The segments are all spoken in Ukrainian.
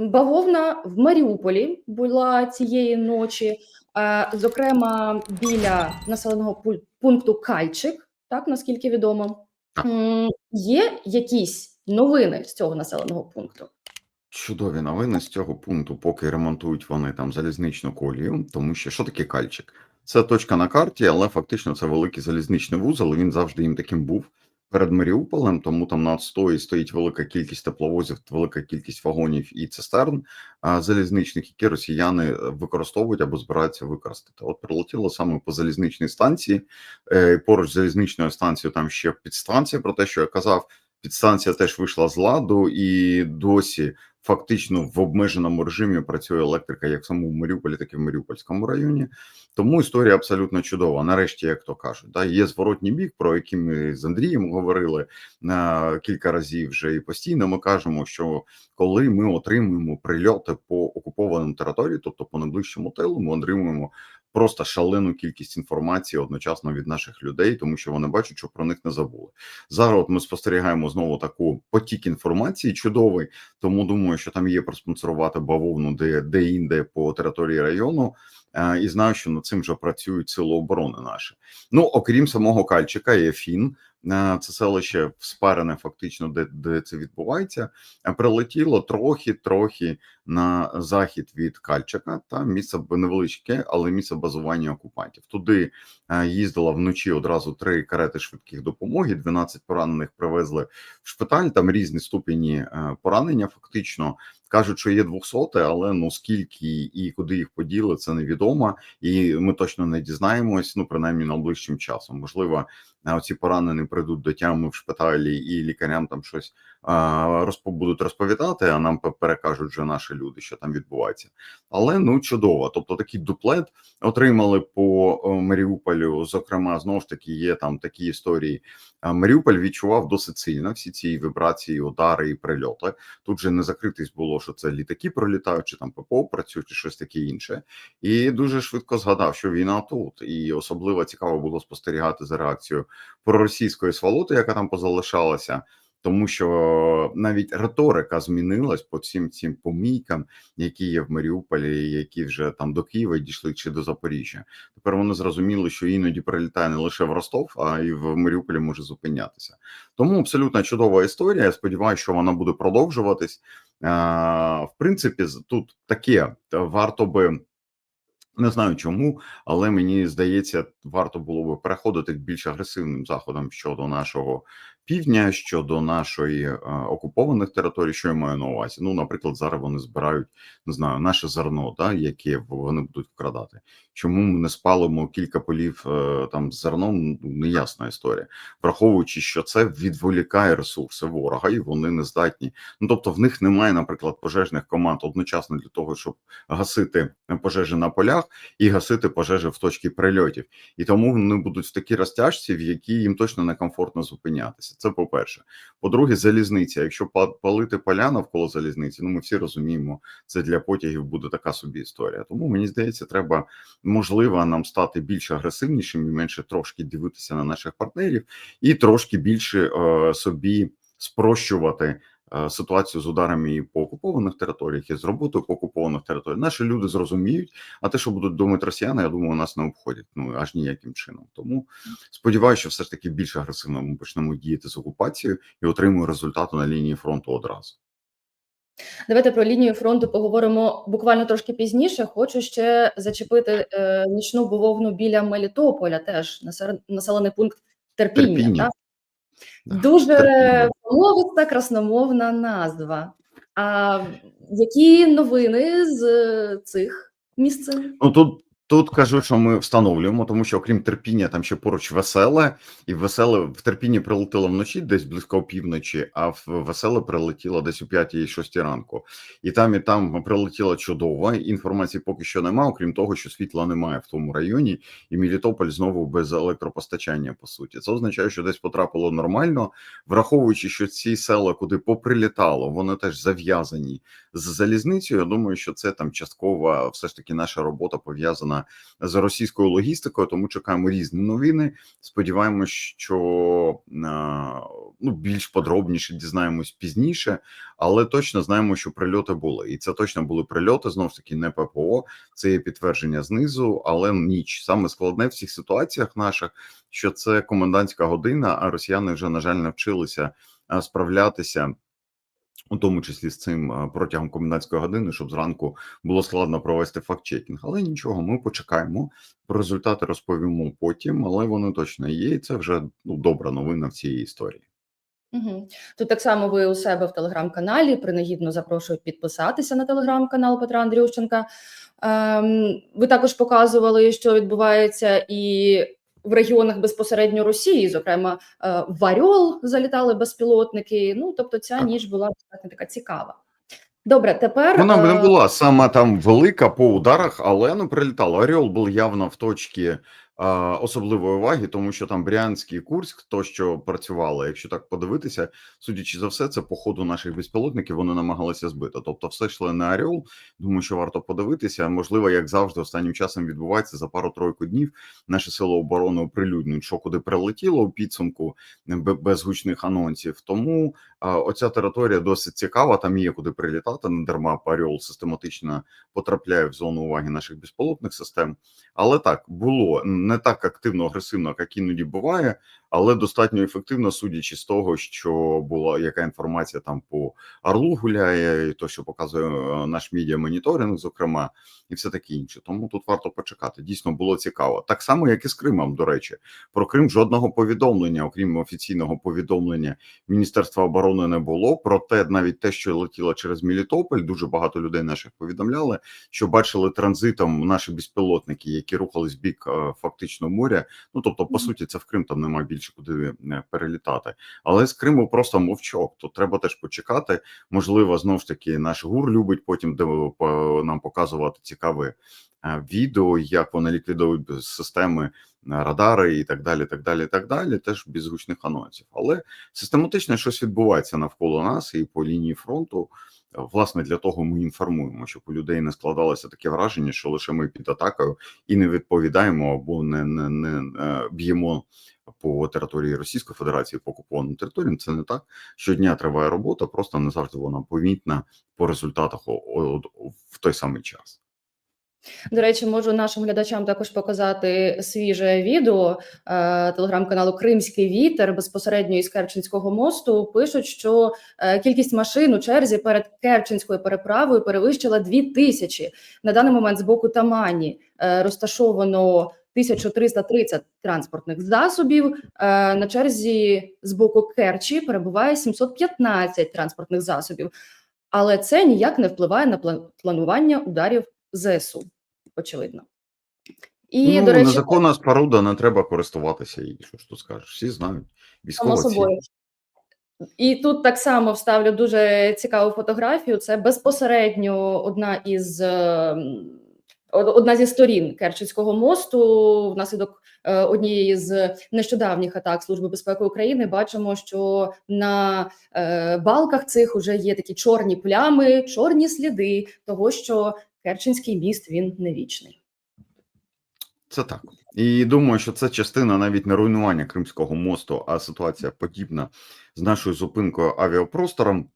Бавовна в Маріуполі була цієї ночі, е, зокрема біля населеного пункту Кальчик, так наскільки відомо. Є якісь новини з цього населеного пункту? Чудові новини з цього пункту, поки ремонтують вони там залізничну колію, тому що що таке кальчик? Це точка на карті, але фактично це великий залізничний вузол. Він завжди їм таким був перед Маріуполем, тому там на стої стоїть велика кількість тепловозів, велика кількість вагонів і цистерн залізничних, які росіяни е, використовують або збираються використати. От прилетіло саме по залізничній станції. Е, Поруч з залізничною станцією там ще підстанція, про те, що я казав. Підстанція теж вийшла з ладу, і досі фактично в обмеженому режимі працює електрика як в самому Маріуполі, так і в Маріупольському районі. Тому історія абсолютно чудова. Нарешті, як то кажуть, да, є зворотній бік, про який ми з Андрієм говорили на кілька разів вже і постійно. Ми кажемо, що коли ми отримуємо прильоти по окупованим території, тобто по найближчому тилу, ми отримуємо. Просто шалену кількість інформації одночасно від наших людей, тому що вони бачать, що про них не забули. Зараз от ми спостерігаємо знову таку потік інформації чудовий, тому думаю, що там є проспонсорувати бавовну де, де інде по території району. Е, і знаю, що над цим вже працюють сили оборони наші. Ну окрім самого Кальчика, є Фін. Е, Це селище спарене, фактично, де, де це відбувається. Прилетіло трохи, трохи на захід від Кальчика. Та місце невеличке, але місце базування окупантів. Туди е, їздила вночі одразу три карети швидких допомоги. 12 поранених привезли в шпиталь. Там різні ступені е, поранення. Фактично кажуть, що є 200, але ну скільки і куди їх поділи, це невідомо, і ми точно не дізнаємось. Ну принаймні найближчим часом. Можливо, оці поранені прийдуть до тями в шпиталі, і лікарям там щось будуть розповідати. А нам пе- перекажуть вже наші люди, що там відбувається. Але ну чудово. Тобто такий дуплет отримали по е, Маріуполю. Зокрема, знову ж таки, є там такі історії. Маріуполь відчував досить сильно всі ці вібрації, удари і прильоти. Тут же не закритись було, що це літаки пролітають, чи там ППО працюють, чи щось таке інше. І дуже швидко згадав, що війна тут, і особливо цікаво було спостерігати за реакцією проросійської сволоти, яка там позалишалася. Тому що навіть риторика змінилась по цим цим помійкам, які є в Маріуполі, які вже там до Києва дійшли чи до Запоріжжя. Тепер вони зрозуміли, що іноді прилітає не лише в Ростов, а й в Маріуполі може зупинятися. Тому абсолютно чудова історія. Я сподіваюся, що вона буде продовжуватись. В принципі, тут таке варто би. Не знаю чому, але мені здається, варто було би переходити більш агресивним заходам щодо нашого півдня, щодо нашої е, окупованих територій, що я маю на увазі. Ну, наприклад, зараз вони збирають не знаю наше зерно, да, яке вони будуть вкрадати. Чому ми не спалимо кілька полів е, там з зерном? Ну, неясна історія, враховуючи, що це відволікає ресурси ворога, і вони не здатні. Ну тобто, в них немає, наприклад, пожежних команд одночасно для того, щоб гасити пожежі на полях і гасити пожежі в точці прильотів. І тому вони будуть в такій розтяжці, в якій їм точно некомфортно зупинятися. Це по-перше. По-друге, залізниця. Якщо па- палити поля навколо залізниці, ну ми всі розуміємо, це для потягів буде така собі історія. Тому мені здається, треба можливо нам стати більш агресивнішим і менше трошки дивитися на наших партнерів, і трошки більше е, собі спрощувати ситуацію з ударами і по окупованих територіях і з роботою по окупованих територіях. Наші люди зрозуміють, а те, що будуть думати росіяни, я думаю, нас не обходять ну аж ніяким чином. Тому сподіваюся, що все ж таки більш агресивно ми почнемо діяти з окупацією і отримуємо результату на лінії фронту одразу. Давайте про лінію фронту поговоримо буквально трошки пізніше. Хочу ще зачепити е, нічну бавовну біля Мелітополя, теж населений пункт Терпіння. Терпіння. Так? Дуже мовиста, красномовна назва. А які новини з е, цих місцин? Ну тут. Тут кажуть, що ми встановлюємо, тому що окрім терпіння, там ще поруч веселе, і веселе в терпінні прилетіло вночі, десь близько опівночі, а в веселе прилетіло десь о 5-6 ранку. І там, і там прилетіло чудово. Інформації поки що немає, окрім того, що світла немає в тому районі, і Мелітополь знову без електропостачання. По суті, це означає, що десь потрапило нормально, враховуючи, що ці села, куди поприлітало, вони теж зав'язані з залізницею. Я думаю, що це там частково все ж таки наша робота пов'язана з російською логістикою. Тому чекаємо різні новини. Сподіваємось, що е, ну більш подробніше дізнаємось пізніше, але точно знаємо, що прильоти були, і це точно були прильоти. Знову ж таки, не ППО. Це є підтвердження знизу, але ніч саме складне в цих ситуаціях наших, що це комендантська година, а росіяни вже на жаль навчилися справлятися. У тому числі з цим протягом комендантської години, щоб зранку було складно провести факт-чекінг. Але нічого, ми почекаємо. Про результати розповімо потім, але вони точно є. І це вже ну, добра новина в цій історії. Угу. Тут так само ви у себе в телеграм-каналі. Принагідно запрошую підписатися на телеграм-канал Петра Андрющенка. Ем, ви також показували, що відбувається і в регіонах безпосередньо Росії, зокрема е, в Аріол залітали безпілотники. Ну тобто, ця Так. ніч була достатньо така цікава. Добре, тепер Вона б не була сама там велика по ударах, але ну прилітала. Орел був явно в точці особливої уваги, тому що там Брянський Курськ, то що працювало. Якщо так подивитися, судячи за все, це по ходу наших безпілотників вони намагалися збити. Тобто, все йшло на Орел. Думаю, що варто подивитися. Можливо, як завжди, останнім часом відбувається за пару-тройку днів. Наші сили оборони оприлюднюють, що куди прилетіло у підсумку бе- без гучних анонсів. Тому оця територія досить цікава. Там є куди прилітати. Не дарма Орел систематично потрапляє в зону уваги наших безпілотних систем. Але так було не так активно, агресивно, як іноді буває, але достатньо ефективно, судячи з того, що була яка інформація там по Орлу гуляє, і то, що показує е, наш медіа моніторинг, зокрема, і все таке інше. Тому тут варто почекати. Дійсно було цікаво. Так само, як і з Кримом. До речі, про Крим жодного повідомлення, окрім офіційного повідомлення Міністерства оборони не було. Проте навіть те, що летіло через Мелітополь, дуже багато людей наших повідомляли, що бачили транзитом наші безпілотники, які рухались в бік е, фактично моря. Ну тобто, по суті, це в Крим там немає більше куди е, перелітати. Але з Криму просто мовчок. То треба теж почекати. Можливо, знову ж таки, наш гур любить потім нам показувати цікаве е, відео, як вони ліквідують системи е, радари і так далі. Так далі, так далі. Теж без гучних анонсів. Але систематично щось відбувається навколо нас і по лінії фронту. Власне, для того ми інформуємо, щоб у людей не складалося таке враження, що лише ми під атакою і не відповідаємо або не, не, не б'ємо по території Російської Федерації по окупованим територіям. Це не так. Щодня триває робота, просто не завжди вона помітна по результатах в той самий час. До речі, можу нашим глядачам також показати свіже відео е, телеграм-каналу Кримський вітер безпосередньо із Керченського мосту. Пишуть, що е, кількість машин у черзі перед Керченською переправою перевищила дві тисячі. На даний момент з боку Тамані е, розташовано 1330 транспортних засобів. Е, на черзі з боку Керчі перебуває 715 транспортних засобів. Але це ніяк не впливає на планування ударів ЗСУ, очевидно. І, ну, до речі, незаконна споруда, не треба користуватися її. Що ж тут скажеш? Всі знають. Собою. І тут так само вставлю дуже цікаву фотографію. Це безпосередньо одна із е, м, од- одна зі сторін Керченського мосту. Внаслідок е, однієї з нещодавніх атак Служби безпеки України бачимо, що на е, балках цих уже є такі чорні плями, чорні сліди того, що Керченський міст він не вічний. Це так. І думаю, що це частина навіть не руйнування Кримського мосту, а ситуація подібна з нашою зупинкою авіапростором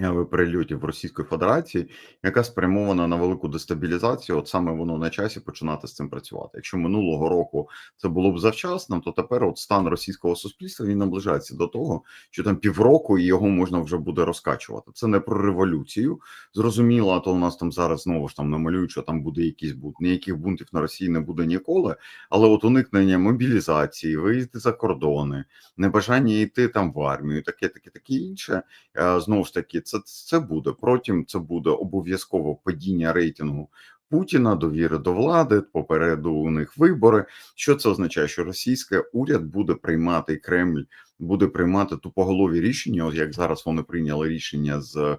е, в Російської Федерації, яка спрямована на велику дестабілізацію. От саме воно на часі починати з цим працювати. Якщо минулого року це було б завчасно, то тепер от стан російського суспільства він наближається до того, що там півроку і його можна вже буде розкачувати. Це не про революцію. Зрозуміло, а то у нас там зараз знову ж там намалюють, що там буде якийсь бунт. Ніяких бунтів на Росії не буде ніколи. Але от уникнення мобілізації, виїзди за кордони, небажання йти там в армію, таке, таке, таке інше. е, Знову ж таки, це, це буде. Потім це буде обов'язково падіння рейтингу. Путіна довіри до влади, попереду у них вибори. Що це означає? Що російський уряд буде приймати Кремль буде приймати тупоголові рішення, от як зараз вони прийняли рішення з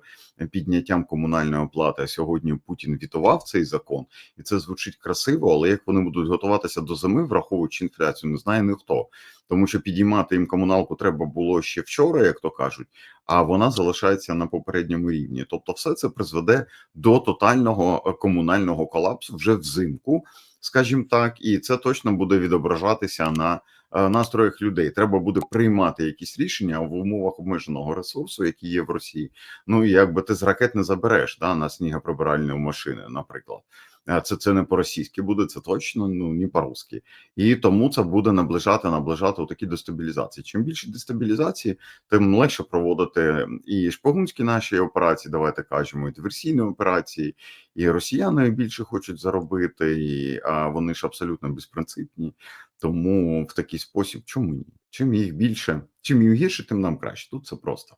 підняттям комунальної оплати. А сьогодні Путін вітував цей закон, і це звучить красиво. Але як вони будуть готуватися до зими, враховуючи інфляцію, не знає ніхто. Тому що підіймати їм комуналку треба було ще вчора, як то кажуть, а вона залишається на попередньому рівні. Тобто, все це призведе до тотального е, комунального колапсу вже взимку, скажімо так, і це точно буде відображатися на е, настроях людей. Треба буде приймати якісь рішення в умовах обмеженого ресурсу, який є в Росії. Ну якби ти з ракет не забереш да, на снігоприбиральні машини, наприклад. Е, Це це не по-російськи буде, це точно ну ні по-русски. І тому це буде наближати, наближати такі дестабілізації. Чим більше дестабілізації, тим легше проводити і шпигунські наші операції, давайте кажемо, і диверсійні операції, і росіяни більше хочуть заробити, і а вони ж абсолютно безпринципні. Тому в такий спосіб, чому ні? Чим їх більше, чим їм гірше, тим нам краще. Тут це просто.